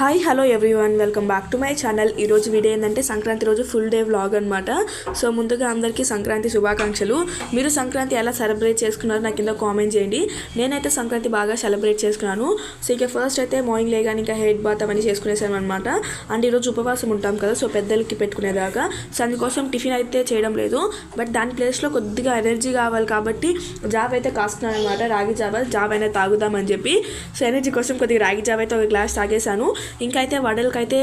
Hi hello everyone welcome back to my channel ఈరోజు video ఏంటంటే సంక్రాంతి రోజు ఫుల్ డే వ్లాగ్ అనమాట సో ముందుగా అందరికీ సంక్రాంతి శుభాకాంక్షలు. మీరు సంక్రాంతి ఎలా సెలబ్రేట్ చేసుకున్నారో నాకు కింద కామెంట్ చేయండి. నేనైతే సంక్రాంతి బాగా సెలబ్రేట్ చేసుకున్నాను. సో ఇక ఫస్ట్ అయితే మార్నింగ్ లేగానే ఇంకా హెడ్ బాత్ అవన్నీ చేసుకునేసాను అనమాట అండ్ ఈరోజు ఉపవాసం ఉంటాం కదా సో పెద్దలకి పెట్టుకునేదాకా. సో అందుకోసం టిఫిన్ అయితే చేయడం లేదు. బట్ దాని ప్లేస్లో కొద్దిగా ఎనర్జీ కావాలి కాబట్టి జాబ్ అయితే కాస్తున్నాను అనమాట రాగి జాబ్ జాబ్ అయినా తాగుదామని చెప్పి. సో ఎనర్జీ కోసం కొద్దిగా రాగి జాబ్ అయితే ఒక గ్లాస్ తాగేశాను. ఇంకైతే అయితే వడలకైతే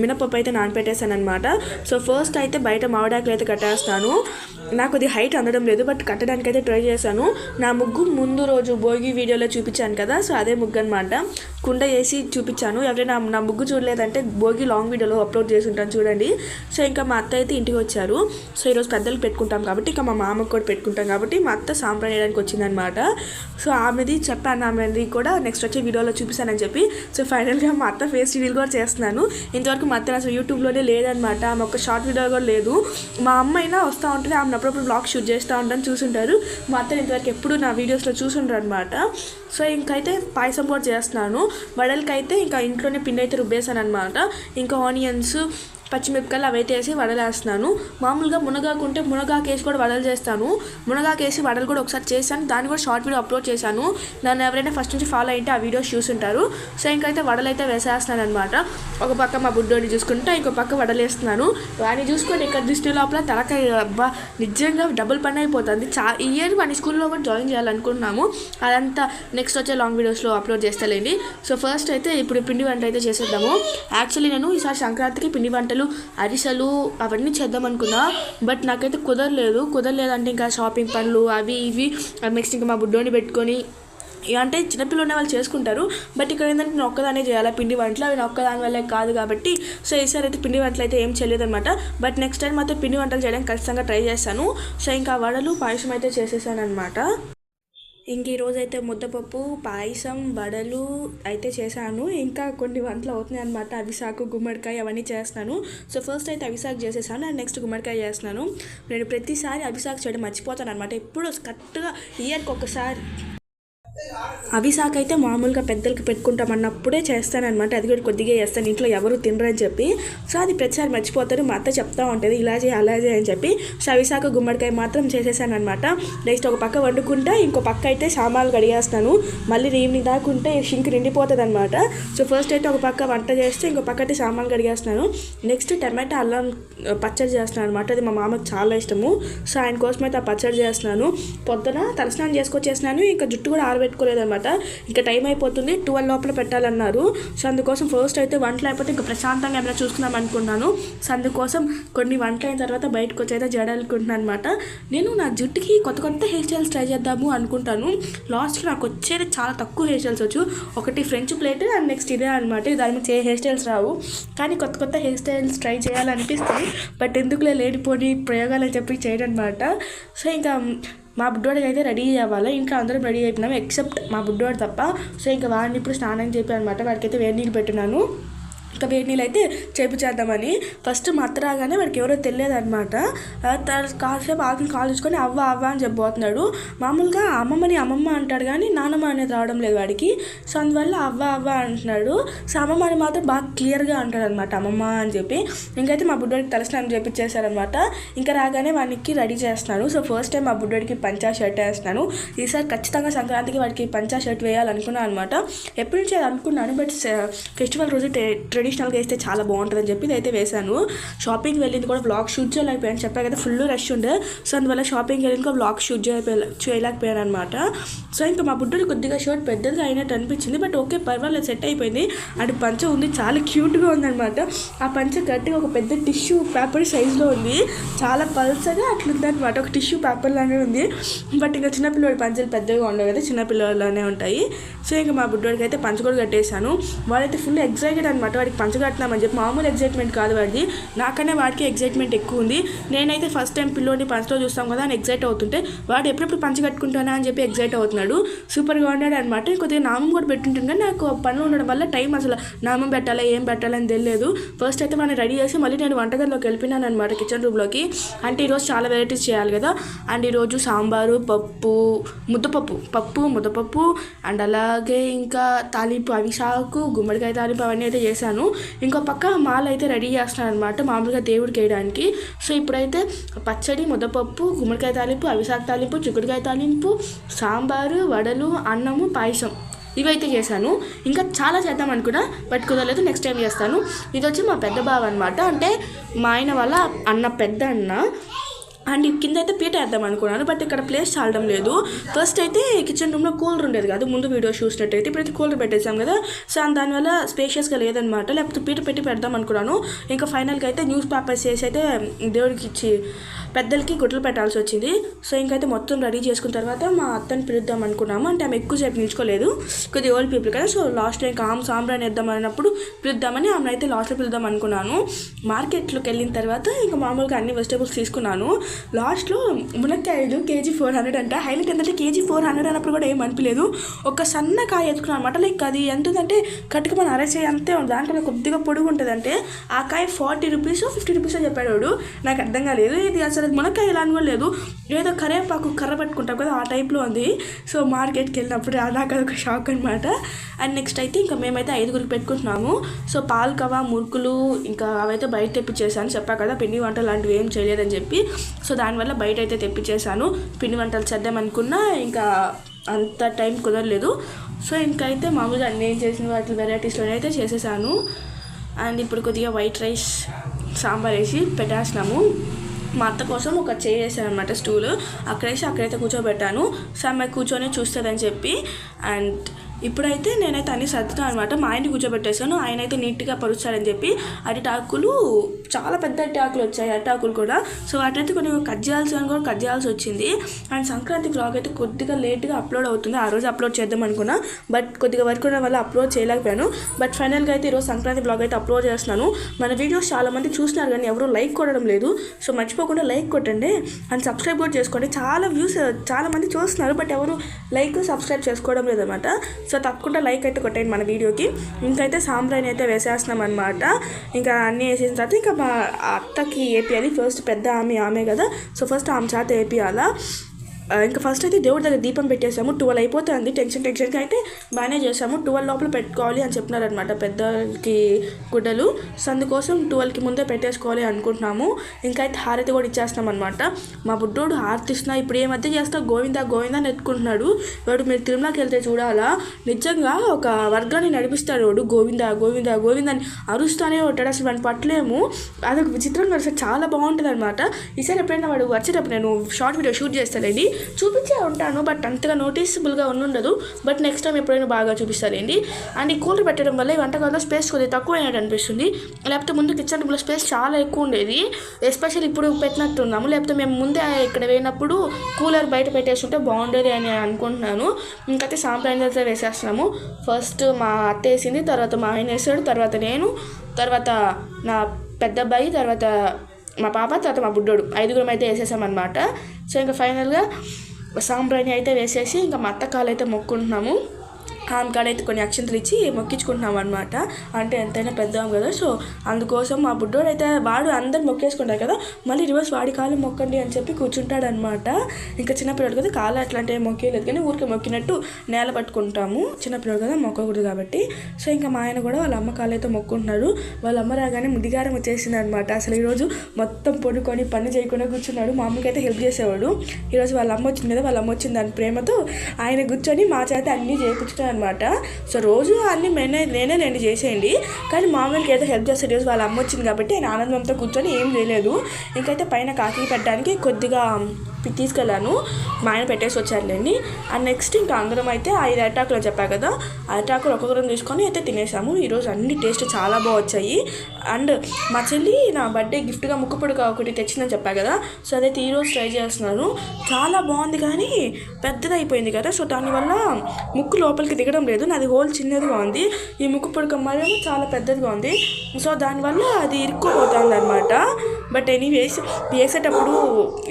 మినపప్పు అయితే నానపెట్టేశాను అనమాట సో ఫస్ట్ అయితే బయట మామిడాకులు అయితే కట్టేస్తాను. నాకు అది హైట్ అందడం లేదు బట్ కట్టడానికి అయితే ట్రై చేశాను. నా ముగ్గు ముందు రోజు భోగి వీడియోలో చూపించాను కదా సో అదే ముగ్గు అనమాట కుండ వేసి చూపించాను. ఎవరైనా నా ముగ్గు చూడలేదంటే భోగి లాంగ్ వీడియోలో అప్లోడ్ చేసి ఉంటాను చూడండి. సో ఇంకా మా అత్త అయితే ఇంటికి వచ్చారు. సో ఈరోజు పెద్దలు పెట్టుకుంటాం కాబట్టి ఇంకా మా మామకు కూడా పెట్టుకుంటాం కాబట్టి మా అత్త సాంప్రదాయం వేయడానికి వచ్చిందనమాట సో ఆమెది చెప్పాను ఆమెది కూడా నెక్స్ట్ వచ్చే వీడియోలో చూపిస్తానని చెప్పి. సో ఫైనల్గా మా అత్త ఫేస్ రివీల్ కూడా చేస్తున్నాను. ఇంతవరకు మా అత్త అసలు యూట్యూబ్లోనే లేదనమాట ఆమె ఒక షార్ట్ వీడియో కూడా లేదు. మా అమ్మ అయినా వస్తూ ఉంటుంది. ఆమె అప్పుడప్పుడు బ్లాగ్ షూట్ చేస్తూ ఉంటాను చూసుంటారు. మా అత్తని ఇంతవరకు ఎప్పుడు నా వీడియోస్లో చూసుంటారు అనమాట సో ఇంకైతే పాయసం కూడా చేస్తున్నాను. వడలకైతే ఇంకా ఇంట్లోనే పిండి అయితే రుబ్బేశాను అనమాట ఇంకా ఆనియన్స్ పచ్చిమిరపకాయలు అవైతే వేసి వడలేస్తున్నాను. మామూలుగా మునగాకు ఉంటే మునగాకు వేసి కూడా వడలు చేస్తాను. మునగాకు వేసి వడలు కూడా ఒకసారి చేశాను. దాన్ని కూడా షార్ట్ వీడియో అప్లోడ్ చేశాను. నన్ను ఎవరైనా ఫస్ట్ నుంచి ఫాలో అయితే ఆ వీడియోస్ చూసుంటారు. సో ఇంకైతే వడలు అయితే వేసేస్తున్నాను అనమాట ఒక పక్క మా బుడ్డోని చూసుకుంటా ఇంకో పక్క వడలేస్తున్నాను. వాడిని చూసుకొని ఇక్కడ దృష్టి లోపల తలకాయ అబ్బా నిజంగా డబుల్ పని అయిపోతుంది. చా ఇయర్ మన స్కూల్లో కూడా జాయిన్ చేయాలనుకుంటున్నాము. అదంతా నెక్స్ట్ వచ్చే లాంగ్ వీడియోస్లో అప్లోడ్ చేస్తలేండి. సో ఫస్ట్ అయితే ఇప్పుడు పిండి వంట అయితే చేసేద్దాము. యాక్చువల్లీ నేను ఈసారి సంక్రాంతికి పిండి వంటలు అరిసెలు అవన్నీ చేద్దాం అనుకున్నా బట్ నాకైతే కుదరలేదు. కుదరలేదంటే ఇంకా షాపింగ్ పనులు అవి ఇవి నెక్స్ట్ ఇంకా మా బుడ్డోని పెట్టుకొని ఇక అంటే చిన్నపిల్లలు ఉన్న వాళ్ళు చేసుకుంటారు బట్ ఇక్కడ ఏంటంటే నేను ఒక్కదానే చేయాలి? పిండి వంటలు అవి ఒక్కదాని వల్లే కాదు కాబట్టి సో ఈసారి అయితే పిండి వంటలు అయితే ఏం చేయలేదన్నమాట. బట్ నెక్స్ట్ టైం మాత్రం పిండి వంటలు చేయడానికి ఖచ్చితంగా ట్రై చేస్తాను. సో ఇంకా వడలు పాయసం అయితే చేసేసాను అనమాట ఇంక ఈరోజు అయితే ముద్దపప్పు పాయసం వడలు అయితే చేశాను. ఇంకా కొన్ని వంటలు అవుతున్నాయి అనమాట అవిసాకు గుమ్మడికాయ అవన్నీ చేస్తున్నాను. సో ఫస్ట్ అయితే అవిసాకు చేసేసాను. అండ్ నెక్స్ట్ గుమ్మడికాయ చేస్తున్నాను. నేను ప్రతిసారి అవిసాకు చేయడం మర్చిపోతాను అనమాట ఎప్పుడు కరెక్ట్గా ఇయర్కి ఒకసారి అవిసాక్ అయితే మామూలుగా పెద్దలకి పెట్టుకుంటామన్నప్పుడే చేస్తానమాట అది కూడా కొద్దిగా చేస్తాను. ఇంట్లో ఎవరు తినరని చెప్పి. సో అది ప్రతిసారి మర్చిపోతారు. మా అత్త చెప్తా ఉంటుంది ఇలా చేయి అలా చేయి అని చెప్పి. సో అవిసాక గుమ్మడికాయ మాత్రం చేసేసానమాట నెక్స్ట్ ఒక పక్క వండుకుంటా ఇంకో పక్క అయితే సామాన్లు కడిగేస్తాను. మళ్ళీ ఈవినింగ్ దాకా ఉంటే షింక్ నిండిపోతుంది అనమాట సో ఫస్ట్ అయితే ఒక పక్క వంట చేస్తే ఇంకో పక్క అయితే సామాన్లు కడిగేస్తున్నాను నెక్స్ట్ టమాటా అల్లం పచ్చడి చేస్తున్నాను అనమాట అది మా మామకు చాలా ఇష్టము. సో ఆయన కోసం అయితే ఆ పచ్చడి చేస్తున్నాను పొద్దున తలస్నానం చేసుకొచ్చేసినాను. ఇంకా జుట్టు కూడా పెట్టుకోలేదనమాట ఇంకా టైం అయిపోతుంది ట్వెల్వ్ లోపల పెట్టాలన్నారు. సో అందుకోసం ఫస్ట్ అయితే వంటలు అయిపోతే ఇంకా ప్రశాంతంగా ఏమైనా చూసుకుందాం అనుకున్నాను. సో అందుకోసం కొన్ని వంటలు అయిన తర్వాత బయటకు వచ్చి అయితే జడాలనుకుంటున్నాను అనమాట నేను నా జుట్టుకి కొత్త కొత్త హెయిర్ స్టైల్స్ ట్రై చేద్దాము అనుకుంటాను. లాస్ట్కి నాకు వచ్చేది చాలా తక్కువ హెయిర్ స్టైల్స్ వచ్చు. ఒకటి ఫ్రెంచ్ ప్లేట్ అండ్ నెక్స్ట్ ఇదే అనమాట దాని మీద ఏ హెయిర్ స్టైల్స్ రావు. కానీ కొత్త కొత్త హెయిర్ స్టైల్స్ ట్రై చేయాలనిపిస్తుంది. బట్ ఎందుకులే లేనిపోని ప్రయోగాలు అని చెప్పి చేయడం అనమాట సో ఇంకా మా బుడ్డోడికి అయితే రెడీ అవ్వాలి. ఇంకా అందరం రెడీ అయిపోయినాము ఎక్సెప్ట్ మా బుడ్డోడు తప్ప. సో ఇంకా వాడిని ఇప్పుడు స్నానం చెప్పి అనమాట వాడికైతే వేడి నీళ్ళు పెట్టున్నాను ఇంకా వేడి నీళ్ళు అయితే చేపించేద్దామని ఫస్ట్ మా అత్త రాగానే వాడికి ఎవరో తెలియదనమాట ఆ తర్వాత కాసేపు ఆకుని కాల్చుకొని అవ్వ అవ్వ అని చెప్పబోతున్నాడు. మామూలుగా అమ్మమ్మని అమ్మమ్మ అంటాడు కానీ నాన్నమ్మ అనేది రావడం లేదు వాడికి. సో అందువల్ల అవ్వ అవ్వ అంటున్నాడు. సో అమ్మమ్మని మాత్రం బాగా క్లియర్గా అంటాడు అనమాట అమ్మమ్మ అని చెప్పి. ఇంకైతే మా బుడ్డోడికి తలస్నానం చేపించేశారనమాట ఇంకా రాగానే వానికి రెడీ చేస్తున్నాను సో ఫస్ట్ టైం మా బుడ్డోడికి పంచా షర్ట్ వేస్తున్నాను. ఈసారి ఖచ్చితంగా సంక్రాంతికి వాడికి పంచా షర్ట్ వేయాలనుకున్నాను అనమాట ఎప్పటి నుంచి అది అనుకున్నాను బట్ ఫెస్టివల్ రోజు ట్రెడిషనల్గా వేస్తే చాలా బాగుంటుందని చెప్పి ఇదైతే వేశాను. షాపింగ్ వెళ్ళింది కూడా బ్లాగ్ షూట్ చేయలేకపోయాను. చెప్పా కదా ఫుల్ రష్ ఉండే. సో అందువల్ల షాపింగ్ వెళ్ళింది కూడా బ్లాగ్ షూట్ చేయలే చేయలేకపోయాను అనమాట సో ఇంకా మా బుడ్డోడి కొద్దిగా షర్ట్ పెద్దదిగా అయినట్టు అనిపించింది. బట్ ఓకే పర్వాలేదు సెట్ అయిపోయింది. అండ్ పంచ ఉంది చాలా క్యూట్గా ఉందన్నమాట ఆ పంచ గట్టిగా ఒక పెద్ద టిష్యూ పేపర్ సైజులో ఉంది. చాలా పల్సగా అట్లుందనమాట ఒక టిష్యూ పేపర్ లానే ఉంది. బట్ ఇంకా చిన్నపిల్లడి పంచలు పెద్దగా ఉండవు కదా చిన్నపిల్లలానే ఉంటాయి. సో ఇంకా మా బుడ్డోడికి అయితే పంచ కూడా కట్టేశాను. వాడైతే ఫుల్ ఎగ్జైటెడ్ అనమాట వాడికి పంచగట్టినామని చెప్పి మామూలు ఎగ్జైట్మెంట్ కాదు వాడిది. నాకనే వాడికి ఎగ్జైట్మెంట్ ఎక్కువ ఉంది. నేనైతే ఫస్ట్ టైం పిల్లోని పంచలో చూస్తాం కదా అని ఎగ్జైట్ అవుతుంటే వాడు ఎప్పుడెప్పుడు పంచగట్టుకుంటానా అని చెప్పి ఎగ్జైట్ అవుతున్నాడు. సూపర్గా ఉన్నాడు అనమాట కొద్దిగా నామం కూడా పెట్టుంటాను కానీ నాకు పనులు ఉండడం వల్ల టైం అసలు నామం పెట్టాలా ఏం పెట్టాలని తెలియదు ఫస్ట్ అయితే మనం రెడీ చేసి మళ్ళీ నేను వంటగదిలోకి వెళ్ళిపోయినాను అనమాట కిచెన్ రూమ్లోకి అంటే ఈరోజు చాలా వెరైటీస్ చేయాలి కదా. అండ్ ఈరోజు సాంబారు పప్పు ముద్దపప్పు పప్పు ముద్దపప్పు అండ్ అలాగే ఇంకా తాలింపు అవిసాకు గుమ్మడికాయ తాలింపు అవన్నీ అయితే చేశాను. ఇంకో పక్క మాల అయితే రెడీ చేస్తున్నాను అనమాట మామూలుగా దేవుడికి వేయడానికి సో ఇప్పుడైతే పచ్చడి ముద్దపప్పు గుమ్మడికాయ తాలింపు అవిసాకు తాలింపు చిక్కుడుకాయ తాలింపు సాంబారు వడలు అన్నము పాయసం ఇవైతే చేశాను. ఇంకా చాలా చేద్దాం అనుకున్నా బట్ కుదరలేదు నెక్స్ట్ టైం చేస్తాను. ఇది వచ్చి మా పెద్ద బావ అనమాట అంటే మా ఆయన వాళ్ళ అన్న పెద్ద అన్న అండ్ కింద అయితే పీట వేద్దాం అనుకున్నాను బట్ ఇక్కడ ప్లేస్ చాలడం లేదు. ఫస్ట్ అయితే కిచెన్ రూమ్లో కూలర్ ఉండేది కాదు ముందు వీడియో చూసినట్టయితే ఇప్పుడైతే కూలర్ పెట్టేసాం కదా. సో దానివల్ల స్పేషియస్గా లేదనమాట లేకపోతే పీట పెట్టి పెడదాం అనుకున్నాను. ఇంకా ఫైనల్గా అయితే న్యూస్ పేపర్స్ వేసి అయితే దేవుడికి ఇచ్చి పెద్దలకి గుడ్లు పెట్టాల్సి వచ్చింది. సో ఇంకైతే మొత్తం రెడీ చేసుకున్న తర్వాత మా అత్తని పిలుద్దాం అనుకున్నాము. అంటే ఆమె ఎక్కువసేపు నిల్చుకోలేదు కొద్దిగా ఓల్డ్ పీపుల్ కదా సో లాస్ట్లో ఇంకా ఆమె సాంబ్రాన్ వేద్దాం అన్నప్పుడు పిలుద్దామని ఆమెను అయితే లాస్ట్లో పిలుద్దాం అనుకున్నాను. మార్కెట్లోకి వెళ్ళిన తర్వాత ఇంకా మామూలుగా అన్ని వెజిటేబుల్స్ తీసుకున్నాను. లాస్ట్లో మునక్కాయలు కేజీ ఫోర్ హండ్రెడ్ అంట. హైలైట్ ఏంటంటే కేజీ ఫోర్ హండ్రెడ్ అన్నప్పుడు కూడా ఏం అనిపించలేదు ఒక సన్న కాయ ఎత్తుకున్నాను అనమాట. లైక్ అది ఎంత ఉందంటే కట్టుకు మన అరచే అంతే ఉంది. దాంట్లో కొద్దిగా పొడుగు ఉంటుందంటే ఆ కాయ ఫార్టీ రూపీస్ ఫిఫ్టీ రూపీస్ అని చెప్పాడు వాడు. నాకు అర్థం కాలేదు. ఇది అసలు మునక్కాయ ఎలా కూడా లేదు. ఏదో కరేపాకు కర్ర పట్టుకుంటాం కదా ఆ టైప్లో ఉంది. సో మార్కెట్కి వెళ్ళినప్పుడు నాకు అదొక షాక్ అనమాట. అండ్ నెక్స్ట్ అయితే ఇంకా మేమైతే ఐదుగురికి పెట్టుకుంటున్నాము. సో పాల్కవా మురుకులు ఇంకా అవైతే బయట తెప్పించేసాను. చెప్పా కదా పిండి వంట లాంటివి ఏం చేయలేదని చెప్పి. సో దానివల్ల బయట అయితే తెప్పించేసాను పిండి వంటలు చేద్దామనుకున్నా ఇంకా అంత టైం కుదరలేదు. సో ఇంకైతే మామూలుగా నేను చేసిన వాటి వెరైటీస్లోనే అయితే చేసేసాను. అండ్ ఇప్పుడు కొద్దిగా వైట్ రైస్ సాంబార్ వేసి పెట్టేసినాము మా అత్త కోసం ఒక చైర్ వేసాను అనమాట స్టూల్. అక్కడేసి అక్కడైతే కూర్చోబెట్టాను. సో ఆమె కూర్చొని చూస్తుందని చెప్పి అండ్ ఇప్పుడైతే నేనైతే అన్ని సర్దుతాను అనమాట మా ఆయన్ని కూర్చోబెట్టేశాను. ఆయన అయితే నీట్గా పరుస్తాడని చెప్పి అరిటాకులు చాలా పెద్ద అటాకులు వచ్చాయి అటాకులు కూడా. సో వాటైతే కొన్ని కట్ చేయాల్సి అని కూడా కట్ చేయాల్సి వచ్చింది. అండ్ సంక్రాంతి బ్లాగ్ అయితే కొద్దిగా లేట్గా అప్లోడ్ అవుతుంది. ఆ రోజు అప్లోడ్ చేద్దాం అనుకున్నా. బట్ కొద్దిగా వర్క్ ఉండడం వల్ల అప్లోడ్ చేయలేకపోయాను. బట్ ఫైనల్గా అయితే ఈరోజు సంక్రాంతి బ్లాగ్ అయితే అప్లోడ్ చేస్తున్నాను. మన వీడియోస్ చాలామంది చూస్తున్నారు కానీ ఎవరు లైక్ కొట్టడం లేదు. సో మర్చిపోకుండా లైక్ కొట్టండి. అండ్ సబ్స్క్రైబ్ కూడా చేసుకోండి. చాలా వ్యూస్ చాలామంది చూస్తున్నారు బట్ ఎవరు లైక్ సబ్స్క్రైబ్ చేసుకోవడం లేదనమాట సో తప్పకుండా లైక్ అయితే కొట్టండి మన వీడియోకి ఇంకైతే సాంబ్రాయిని అయితే వేసేస్తున్నాం అనమాట ఇంకా అన్నీ వేసేసిన తర్వాత ఇంకా మా అత్తకి ఏపీయాలి ఫస్ట్ పెద్ద ఆమె ఆమె కదా. సో ఫస్ట్ ఆమె చేత వేపియాలా ఇంకా ఫస్ట్ అయితే దేవుడి దగ్గర దీపం పెట్టేసాము. ట్వెల్వ్ అయిపోతుంది. టెన్షన్ టెన్షన్గా అయితే బాగానే చేసాము ట్వెల్వ్ లోపల పెట్టుకోవాలి అని చెప్పినారనమాట పెద్దకి గుడ్డలు. సో అందుకోసం ట్వెల్వ్కి ముందే పెట్టేసుకోవాలి అనుకుంటున్నాము. ఇంకా అయితే హారతి కూడా ఇచ్చేస్తున్నాం అనమాట మా బుడ్డోడు హారతి ఇస్తున్నా ఇప్పుడు ఏ మధ్య చేస్తా? గోవిందా గోవిందా అని ఎత్తుకుంటున్నాడు. వాడు మీరు తిరుమలకి వెళ్తే చూడాలా? నిజంగా ఒక వర్గాన్ని నడిపిస్తాడు వాడు. గోవిందా గోవిందా గోవిందా అని అరుస్తానే ఉంటాడు. అసలు వాడిని పట్టలేము. అదొక విచిత్రంగా అసలు చాలా బాగుంటుంది అనమాట ఈసారి ఎప్పుడైనా వాడు వచ్చేటప్పుడు నేను షార్ట్ వీడియో షూట్ చేస్తానండి చూపించే ఉంటాను బట్ అంతగా నోటీసబుల్గా ఉండదు బట్ నెక్స్ట్ టైం ఎప్పుడైనా బాగా చూపిస్తారండి అండ్ ఈ కూలర్ పెట్టడం వల్ల ఈ వంటకాల్లో స్పేస్ కొద్దిగా తక్కువ అయినట్టు అనిపిస్తుంది. లేకపోతే ముందు కిచెన్ రూమ్లో స్పేస్ చాలా ఎక్కువ ఉండేది. ఎస్పెషల్ ఇప్పుడు పెట్టినట్టున్నాము. లేకపోతే మేము ముందే ఇక్కడ వేయినప్పుడు కూలర్ బయట పెట్టేస్తుంటే బాగుండేది అని అనుకుంటున్నాను. ఇంకైతే సాంప్రదాయం అయితే వేసేస్తున్నాము. ఫస్ట్ మా అత్త వేసింది తర్వాత మా ఆయన వేసాడు తర్వాత నేను తర్వాత నా పెద్ద అబ్బాయి తర్వాత మా పాప తర్వాత మా బుడ్డోడు. ఐదుగురం అయితే వేసేసామన్నమాట. సో ఇంకా ఫైనల్గా సాంబ్రాణి అయితే వేసేసి ఇంకా మా అత్త కాలు అయితే మొక్కుంటున్నాము. ఆమె కాడ అయితే కొన్ని అక్షంతలు ఇచ్చి మొక్కించుకుంటున్నాం అనమాట అంటే ఎంతైనా పెద్దాం కదా సో అందుకోసం మా బుడ్డోడు అయితే వాడు అందరు మొక్కేసుకుంటారు కదా మళ్ళీ రివర్స్ వాడి కాలు మొక్కండి అని చెప్పి కూర్చుంటాడు అనమాట ఇంకా చిన్నపిల్లడు కదా కాలు అట్లాంటివి మొక్కేయలేదు కానీ ఊరికే మొక్కినట్టు నేల పట్టుకుంటాము. చిన్నపిల్లడు కదా మొక్కకూడదు కాబట్టి. సో ఇంకా మా ఆయన కూడా వాళ్ళ అమ్మ కాలు అయితే మొక్కుంటున్నాడు. వాళ్ళ అమ్మ రాగానే ముదిగారం వచ్చేసింది అనమాట అసలు ఈరోజు మొత్తం పొడుకొని పని చేయకుండా కూర్చున్నాడు. మా అమ్మకైతే హెల్ప్ చేసేవాడు. ఈరోజు వాళ్ళ అమ్మ వచ్చింది కదా వాళ్ళ అమ్మ వచ్చింది దాని ప్రేమతో ఆయన కూర్చొని మా చేత అన్నీ చేయించుకున్నాను అనమాట సో రోజు అన్ని నేనే నేనే రెండు చేసేయండి. కానీ మామూలుగా ఏదో హెల్ప్ చేస్తే రోజు వాళ్ళ అమ్మ వచ్చింది కాబట్టి ఆయన ఆనందంతో కూర్చొని ఏం చేయలేదు. ఇంకైతే పైన కాకి పెట్టడానికి కొద్దిగా తీసుకెళ్ళాను. మా ఆయన పెట్టేసి వచ్చారులేండి. అండ్ నెక్స్ట్ ఇంకా అందరం అయితే ఐదు అటాకులు చెప్పా కదా ఆ అటాకులు ఒక్కొక్కరం తీసుకొని అయితే తినేసాము. ఈరోజు అన్ని టేస్ట్ చాలా బాగా వచ్చాయి. అండ్ మా చెల్లి నా బర్త్డే గిఫ్ట్గా ముక్కుపొడుక ఒకటి తెచ్చిందని చెప్పా కదా సో అదైతే ఈరోజు ట్రై చేస్తున్నాను చాలా బాగుంది కానీ పెద్దది అయిపోయింది కదా సో దానివల్ల ముక్కు లోపలికి దిగడం లేదు. నాది హోల్ చిన్నదిగా ఉంది. ఈ ముక్కు పుడక మరేమో చాలా పెద్దదిగా ఉంది. సో దానివల్ల అది ఇరుక్కుపోతుంది అనమాట బట్ ఎనీవేస్ వేసేటప్పుడు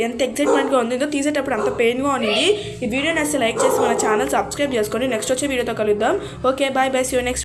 ఎంత ఎక్సైట్మెంట్గా ఉందో తీసేటప్పుడు అంత పెయిన్గా ఉంది ఈ వీడియోని అసలు లైక్ చేసి మన ఛానల్ సబ్స్క్రైబ్ చేసుకోండి నెక్స్ట్ వచ్చే వీడియోతో కలుద్దాం. Okay bye bye see next.